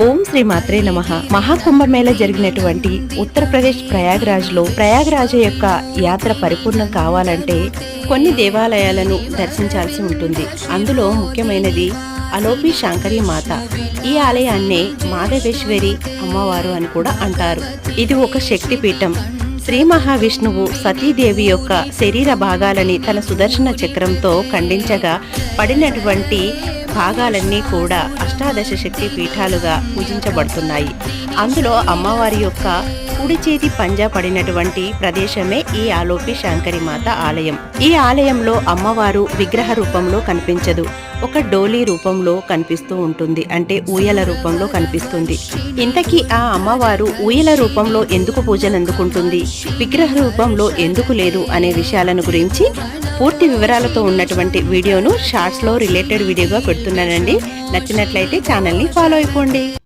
ఓం శ్రీ మాత్రే నమ. మహాకుంభమేళ జరిగినటువంటి ఉత్తరప్రదేశ్ ప్రయాగ్రాజ్లో ప్రయాగ్రాజ్ యొక్క యాత్ర పరిపూర్ణం కావాలంటే కొన్ని దేవాలయాలను దర్శించాల్సి ఉంటుంది. అందులో ముఖ్యమైనది అలోపి శాంకరి మాత. ఈ ఆలయాన్నే మాధవేశ్వరి అమ్మవారు అని కూడా అంటారు. ఇది ఒక శక్తిపీఠం. శ్రీ మహావిష్ణువు సతీదేవి యొక్క శరీర భాగాలని తన సుదర్శన చక్రంతో ఖండించగా పడినటువంటి భాగాలన్నీ కూడా అష్టాదశ శక్తి పీఠాలుగా పూజించబడుతున్నాయి. అందులో అమ్మవారి యొక్క కుడి చేతి పంజా పడినటువంటి ప్రదేశమే ఈ ఆలోపి శాంకరి మాత ఆలయం. ఈ ఆలయంలో అమ్మవారు విగ్రహ రూపంలో కనిపించదు. ఒక డోలీ రూపంలో కనిపిస్తూ ఉంటుంది. అంటే ఊయల రూపంలో కనిపిస్తుంది. ఇంతకీ ఆ అమ్మవారు ఊయల రూపంలో ఎందుకు పూజలు అందుకుంటుంది? విగ్రహ రూపంలో ఎందుకు లేదు అనే విషయాలను గురించి పూర్తి వివరాలతో ఉన్నటువంటి వీడియోను షార్ట్స్లో రిలేటెడ్ వీడియోగా పెడుతున్నానండి. నచ్చినట్లయితే ఛానల్ని ఫాలో అయిపోండి.